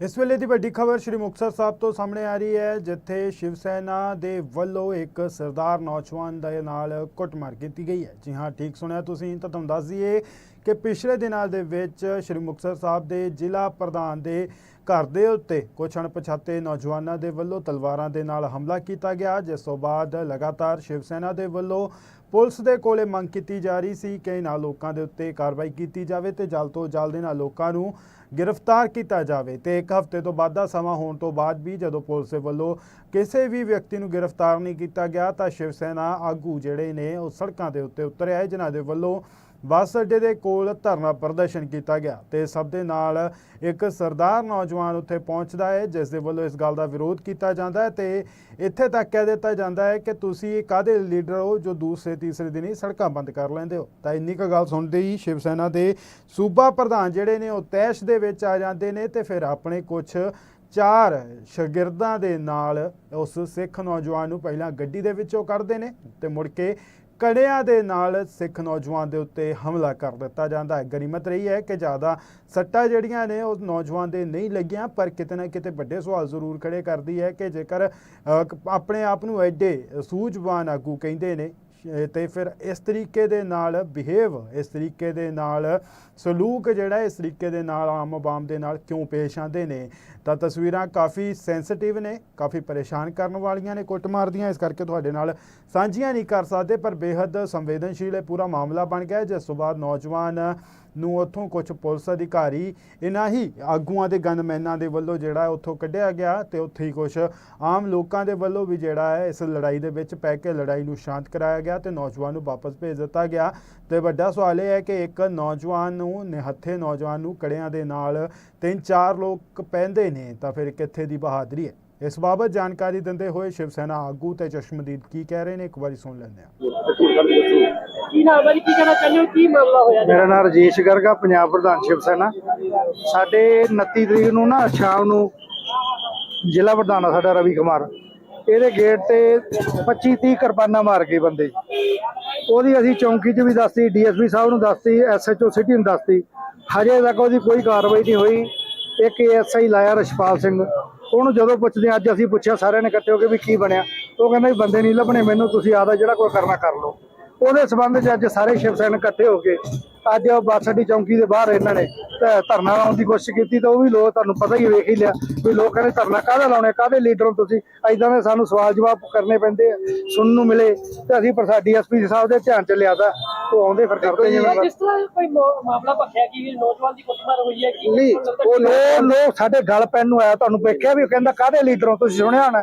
ਇਸ ਵੇਲੇ ਦੀ ਵੱਡੀ ਖਬਰ ਸ਼੍ਰੀ ਮੁਕਤਸਰ ਸਾਹਿਬ ਤੋਂ ਸਾਹਮਣੇ ਆ ਰਹੀ ਹੈ, ਜਿੱਥੇ ਸ਼ਿਵ ਸੈਨਾ ਦੇ ਵੱਲੋਂ ਇੱਕ ਸਰਦਾਰ ਨੌਜਵਾਨ ਦੇ ਨਾਲ ਕੁੱਟਮਾਰ ਕੀਤੀ ਗਈ ਹੈ। ਜੀ ਹਾਂ, ਠੀਕ ਸੁਣਿਆ ਤੁਸੀਂ, ਤਾਂ ਤੁਹਾਨੂੰ ਦੱਸ ਦਈਏ ਕਿ ਪਿਛਲੇ ਦਿਨਾਂ ਦੇ ਵਿੱਚ ਸ਼੍ਰੀ ਮੁਕਤਸਰ ਸਾਹਿਬ ਦੇ ਜ਼ਿਲ੍ਹਾ ਪ੍ਰਧਾਨ ਦੇ ਘਰ ਦੇ ਉੱਤੇ ਕੁਝ ਅਣਪਛਾਤੇ ਨੌਜਵਾਨਾਂ ਦੇ ਵੱਲੋਂ ਤਲਵਾਰਾਂ ਦੇ ਨਾਲ ਹਮਲਾ ਕੀਤਾ ਗਿਆ, ਜਿਸ ਤੋਂ ਬਾਅਦ ਲਗਾਤਾਰ ਸ਼ਿਵ ਸੈਨਾ ਦੇ ਵੱਲੋਂ ਪੁਲਿਸ ਦੇ ਕੋਲੇ ਮੰਗ ਕੀਤੀ ਜਾ ਰਹੀ ਸੀ ਕਿ ਇਹਨਾਂ ਲੋਕਾਂ ਦੇ ਉੱਤੇ ਕਾਰਵਾਈ ਕੀਤੀ ਜਾਵੇ ਤੇ ਜਲਦ ਤੋਂ ਜਲਦ ਇਹਨਾਂ ਲੋਕਾਂ ਨੂੰ ਗ੍ਰਿਫਤਾਰ ਕੀਤਾ ਜਾਵੇ। ਤੇ ਇੱਕ ਹਫ਼ਤੇ ਤੋਂ ਬਾਅਦ ਦਾ ਸਮਾਂ ਹੋਣ ਤੋਂ ਬਾਅਦ ਵੀ ਜਦੋਂ ਪੁਲਿਸ ਦੇ ਵੱਲੋਂ ਕਿਸੇ ਵੀ ਵਿਅਕਤੀ ਨੂੰ ਗ੍ਰਿਫਤਾਰ ਨਹੀਂ ਕੀਤਾ ਗਿਆ ਤਾਂ ਸ਼ਿਵ ਸੈਨਾ ਆਗੂ ਜਿਹੜੇ ਨੇ ਉਹ ਸੜਕਾਂ ਦੇ ਉੱਤੇ ਉਤਰਿਆ ਆਏ ਜਿਨ੍ਹਾਂ ਦੇ ਵੱਲੋਂ ਬੱਸ ਅੱਡੇ ਦੇ ਕੋਲ ਧਰਨਾ ਪ੍ਰਦਰਸ਼ਨ ਕੀਤਾ ਗਿਆ ਤੇ ਸਭ ਦੇ ਨਾਲ ਇੱਕ ਸਰਦਾਰ ਨੌਜਵਾਨ ਉੱਥੇ ਪਹੁੰਚਦਾ ਹੈ, ਜਿਸ ਦੇ ਵੱਲੋਂ ਇਸ ਗੱਲ ਦਾ ਵਿਰੋਧ ਕੀਤਾ ਜਾਂਦਾ ਹੈ ਤੇ ਇੱਥੇ ਤੱਕ ਕਹਿ ਦਿੱਤਾ ਜਾਂਦਾ ਹੈ ਕਿ ਤੁਸੀਂ ਕਾਦੇ ਲੀਡਰ ਹੋ ਜੋ ਦੂਸਰੇ ਤੀਸਰੇ ਦਿਨ ਹੀ ਸੜਕਾਂ ਬੰਦ ਕਰ ਲੈਂਦੇ ਹੋ। ਤਾਂ ਇੰਨੀ ਕੁ ਗੱਲ ਸੁਣਦੇ ਹੀ ਸ਼ਿਵ ਸੈਨਾ ਦੇ ਸੂਬਾ ਪ੍ਰਧਾਨ ਜਿਹੜੇ ਨੇ ਉਹ ਤੈਸ਼ ਦੇ ਵਿੱਚ ਆ ਜਾਂਦੇ ਨੇ ਤੇ ਫਿਰ ਆਪਣੇ ਕੁਝ ਚਾਰ ਸ਼ਾਗਿਰਦਾਂ ਦੇ ਨਾਲ ਉਸ ਸਿੱਖ ਨੌਜਵਾਨ ਨੂੰ ਪਹਿਲਾਂ ਗੱਡੀ ਦੇ ਵਿੱਚੋਂ ਕੱਢਦੇ ਨੇ ਤੇ ਮੁੜ ਕੇ ਕੜਿਆਂ ਦੇ ਨਾਲ ਸਿੱਖ ਨੌਜਵਾਨ ਦੇ ਉੱਤੇ ਹਮਲਾ ਕਰ ਦਿੱਤਾ ਜਾਂਦਾ ਹੈ। ਗਨੀਮਤ ਰਹੀ ਹੈ ਕਿ ਜ਼ਿਆਦਾ ਸੱਟਾਂ ਜਿਹੜੀਆਂ ਨੇ ਉਹ ਨੌਜਵਾਨ ਦੇ ਨਹੀਂ ਲੱਗੀਆਂ, ਪਰ ਕਿਤੇ ਨਾ ਕਿਤੇ ਵੱਡੇ ਸਵਾਲ ਜ਼ਰੂਰ ਖੜੇ ਕਰਦੀ ਹੈ ਕਿ ਜੇਕਰ ਆਪਣੇ ਆਪ ਨੂੰ ਐਡੇ ਸੂਝਵਾਨ ਆਗੂ ਕਹਿੰਦੇ ਨੇ ਤੇ ਫਿਰ ਇਸ ਤਰੀਕੇ ਦੇ ਨਾਲ ਬਿਹੇਵ ਇਸ ਤਰੀਕੇ ਦੇ ਨਾਲ ਸਲੂਕ ਜਿਹੜਾ ਇਸ ਤਰੀਕੇ ਦੇ ਨਾਲ ਆਮ ਆਵਾਮ ਦੇ ਨਾਲ ਕਿਉਂ ਪੇਸ਼ ਆਉਂਦੇ ਨੇ? ਤਾਂ ਤਸਵੀਰਾਂ ਕਾਫੀ ਸੈਂਸਿਟਿਵ ਨੇ, ਕਾਫੀ ਪਰੇਸ਼ਾਨ ਕਰਨ ਵਾਲੀਆਂ ਨੇ ਕੁੱਟਮਾਰ ਦੀਆਂ, ਇਸ ਕਰਕੇ ਤੁਹਾਡੇ ਨਾਲ ਸਾਂਝੀਆਂ ਨਹੀਂ ਕਰ ਸਕਦੇ, ਪਰ ਬੇਹੱਦ ਸੰਵੇਦਨਸ਼ੀਲ ਇਹ ਪੂਰਾ ਮਾਮਲਾ ਬਣ ਗਿਆ ਜਿਸ ਤੋਂ ਬਾਅਦ ਨੌਜਵਾਨ ਨੂੰ ਉੱਥੋਂ ਕੁਝ ਪੁਲਿਸ ਅਧਿਕਾਰੀ ਇਹਨਾਂ ਹੀ ਆਗੂਆਂ ਦੇ ਗਨਮੈਨਾਂ ਦੇ ਵੱਲੋਂ ਜਿਹੜਾ ਉੱਥੋਂ ਕੱਢਿਆ ਗਿਆ ਤੇ ਉੱਥੇ ਹੀ ਕੁਝ ਆਮ ਲੋਕਾਂ ਦੇ ਵੱਲੋਂ ਵੀ ਜਿਹੜਾ ਹੈ ਇਸ ਲੜਾਈ ਦੇ ਵਿੱਚ ਪੈ ਕੇ ਲੜਾਈ ਨੂੰ ਸ਼ਾਂਤ ਕਰਾਇਆ ਗਿਆ ਤੇ ਨੌਜਵਾਨ ਨੂੰ ਵਾਪਸ ਭੇਜ ਦਿੱਤਾ ਗਿਆ। ਤੇ ਵੱਡਾ ਸਵਾਲ ਇਹ ਹੈ ਕਿ ਇੱਕ ਨੌਜਵਾਨ ਨੂੰ ਨਿਹੱਥੇ ਨੌਜਵਾਨ ਨੂੰ ਕੜਿਆਂ ਦੇ ਨਾਲ ਤਿੰਨ ਚਾਰ ਲੋਕ ਪੈਂਦੇ ਨੇ ਤਾਂ ਫਿਰ ਕਿੱਥੇ ਦੀ ਬਹਾਦਰੀ ਹੈ? ਇਸ ਬਾਬਤ ਜਾਣਕਾਰੀ ਦਿੰਦੇ ਹੋਏ ਸ਼ਿਵ ਸੈਨਾ ਆਗੂ ਤੇ ਚਸ਼ਮਦੀਦ ਕੀ ਕਹਿ ਰਹੇ ਨੇ ਇੱਕ ਵਾਰੀ ਸੁਣ ਲੈਂਦੇ ਹਾਂ। ਕੀ ਨਾਮ ਹੈ ਕੀ ਕਹਿਣਾ ਚਾਹੁੰਦੇ ਹੋ? ਕੀ ਮਾਮਲਾ ਹੋਇਆ? ਮੇਰਾ ਨਾਮ ਰਜੇਸ਼ ਗਰਗਾ ਪੰਜਾਬ ਪ੍ਰਧਾਨ ਸ਼ਿਵ ਸੈਨਾ। ਸਾਡੇ 29 ਤਰੀਕ ਨੂੰ ਨਾ ਸ਼ਾਮ ਨੂੰ ਜ਼ਿਲ੍ਹਾ ਪ੍ਰਧਾਨ ਆ ਸਾਡਾ ਰਵੀ ਕੁਮਾਰ। ਇਹਦੇ ਗੇਟ ਤੇ 25 30 ਕਿਰਪਾਨਾਂ ਮਾਰ ਗਏ ਬੰਦੇ। ਉਹਦੀ ਅਸੀਂ ਚੌਂਕੀ 'ਚ ਵੀ ਦੱਸਤੀ ਡੀਐਸਪੀ ਸਾਹਿਬ ਨੂੰ ਦੱਸਤੀ ਐਸਐਚਓ ਸਿਟੀ ਨੂੰ ਦੱਸਤੀ। ਹਜੇ ਤੱਕ ਉਹਦੀ ਕੋਈ ਕਾਰਵਾਈ ਨਹੀਂ ਹੋਈ। ਇੱਕ ਐਸਆਈ ਲਾਇਆ ਰਸ਼ਪਾਲ ਸਿੰਘ। ਉਹਨੂੰ ਜਦੋਂ ਪੁੱਛਦੇ ਹਾਂ, ਅੱਜ ਅਸੀਂ ਪੁੱਛਿਆ ਸਾਰਿਆਂ ਨੇ ਇਕੱਠੇ ਹੋ ਕੇ ਵੀ ਕੀ ਬਣਿਆ ਉਹ ਕਹਿੰਦਾ ਵੀ ਬੰਦੇ ਨਹੀਂ ਲੱਭਣੇ ਮੈਨੂੰ ਤੁਸੀਂ ਆਦਾ ਜਿਹੜਾ ਕੋਈ ਕਰਨਾ ਕਰ ਲਓ। ਉਹਦੇ ਸਬੰਧ 'ਚ ਅੱਜ ਸਾਰੇ ਸ਼ਿਵ ਸੈਨ ਇਕੱਠੇ ਹੋ ਕੇ ਅੱਜ ਉਹ ਬੱਸ ਅੱਡੀ ਚੌਂਕੀ ਦੇ ਬਾਹਰ ਇਹਨਾਂ ਨੇ ਧਰਨਾ ਲਾਉਣ ਦੀ ਕੋਸ਼ਿਸ਼ ਕੀਤੀ ਤਾਂ ਉਹ ਵੀ ਲੋਕ ਤੁਹਾਨੂੰ ਪਤਾ ਹੀ ਵੇਖ ਹੀ ਲਿਆ ਵੀ ਲੋਕ ਕਹਿੰਦੇ ਧਰਨਾ ਕਾਹਦਾ ਲਾਉਣੇ ਕਾਹਦੇ ਲੀਡਰ ਹੋ ਤੁਸੀਂ? ਐਦਾਂ ਦੇ ਸਾਨੂੰ ਸਵਾਲ ਜਵਾਬ ਕਰਨੇ ਪੈਂਦੇ ਆ ਸੁਣਨ ਨੂੰ ਮਿਲੇ ਤੇ ਅਸੀਂ ਪ੍ਰਸਾਦ ਡੀਐਸਪੀ ਸਾਹਿਬ ਦੇ ਧਿਆਨ 'ਚ ਲਿਆਦਾ ਉਹ ਆਉਂਦੇ ਫਿਰ ਕਰਦੇ ਜਿਵੇਂ ਜਿਸ ਤਰ੍ਹਾਂ ਕੋਈ ਮਾਮਲਾ ਭਖਿਆ ਕਿ ਨੌਜਵਾਨ ਦੀ ਕੁੱਟਮਾਰ ਹੋਈ ਹੈ ਕਿ ਨਹੀਂ ਉਹ ਲੋਕ ਲੋਕ ਸਾਡੇ ਗੱਲ ਪੈਣ ਨੂੰ ਆਇਆ ਤੁਹਾਨੂੰ ਵੇਖਿਆ ਵੀ ਉਹ ਕਹਿੰਦਾ ਕਾਹਦੇ ਲੀਡਰ ਹੋ ਤੁਸੀਂ ਸੁਣਿਆ ਹੋਣਾ?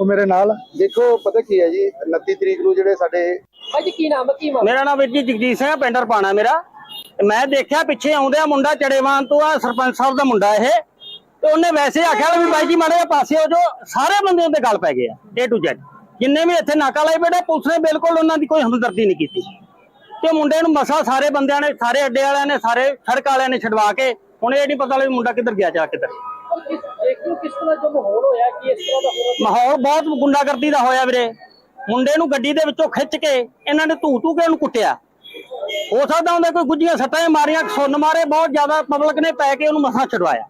ਉਹ ਮੇਰੇ ਨਾਲ। ਆ। ਦੇਖੋ ਪਤਾ ਕੀ ਹੈ ਜੀ 29 ਤਰੀਕ ਨੂੰ ਜਿਹੜੇ ਸਾਡੇ ਭਾਜੀ ਕੀ ਨਾਮ ਹੈ ਕੀ ਮਾਮਲਾ? ਮੇਰਾ ਨਾਮ ਵੀਰ ਜੀ ਜਗਜੀਤ ਸਿੰਘ ਹੈ, ਪਿੰਡ ਰਪਾਣਾ ਮੇਰਾ। ਤੇ ਮੈਂ ਦੇਖਿਆ ਪਿੱਛੇ ਆਉਂਦਿਆ ਮੁੰਡਾ ਚੜੇਵਾਨ ਤੋਂ ਆ ਸਰਪੰਚ ਸਾਹਿਬ ਦਾ ਮੁੰਡਾ ਇਹ। ਤੇ ਉਹਨੇ ਵੈਸੇ ਆਖਿਆ ਵੀ ਬਾਈ ਜੀ ਮਾੜੇ ਜਿਹੇ ਪਾਸੇ ਹੋ ਜੋ ਸਾਰੇ ਬੰਦੇ ਉਹਦੇ ਗੱਲ ਪੈ ਗਏ ਆ A to Z ਜਿੰਨੇ ਵੀ ਇੱਥੇ ਨਾਕਾ ਲਾਈ ਬੈਠੇ ਪੁਲਿਸ ਨੇ ਬਿਲਕੁਲ ਉਹਨਾਂ ਦੀ ਕੋਈ ਹਮਦਰਦੀ ਨਹੀਂ ਕੀਤੀ। ਤੇ ਮੁੰਡੇ ਨੂੰ ਮਸਾ ਸਾਰੇ ਬੰਦਿਆਂ ਨੇ ਸਾਰੇ ਅੱਡੇ ਵਾਲਿਆਂ ਨੇ ਸਾਰੇ ਸੜਕ ਵਾਲਿਆਂ ਨੇ ਛਡਵਾ ਕੇ ਹੁਣ ਇਹ ਨਹੀਂ ਪਤਾ ਲੱਗ ਮੁੰਡਾ ਕਿੱਧਰ ਗਿਆ ਜਾ ਕਿੱਧਰ। ਕਿਸ ਦੇਖ ਕਿਸ ਤਰ੍ਹਾਂ ਜੋ ਮਾਹੌਲ ਹੋਇਆ, ਕਿ ਇਸ ਤਰ੍ਹਾਂ ਦਾ ਹੋਣਾ ਮਾਹੌਲ ਬਹੁਤ ਗੁੰਡਾਗਰਦੀ ਦਾ ਹੋਇਆ ਵੀਰੇ। ਮੁੰਡੇ ਨੂੰ ਗੱਡੀ ਦੇ ਵਿੱਚੋਂ ਖਿੱਚ ਕੇ ਇਹਨਾਂ ਨੇ ਧੂ ਧੂ ਕੇ ਉਹਨੂੰ ਕੁੱਟਿਆ। ਹੋ ਸਕਦਾ ਹੁੰਦਾ ਕੋਈ ਗੁੱਜੀਆਂ ਸੱਟਾਂ ਮਾਰੀਆਂ ਸੁੰਨ ਮਾਰੇ, ਬਹੁਤ ਜ਼ਿਆਦਾ ਪਬਲਿਕ ਨੇ ਪੈ ਕੇ ਉਹਨੂੰ ਮਸਾਂ ਛਡਵਾਇਆ।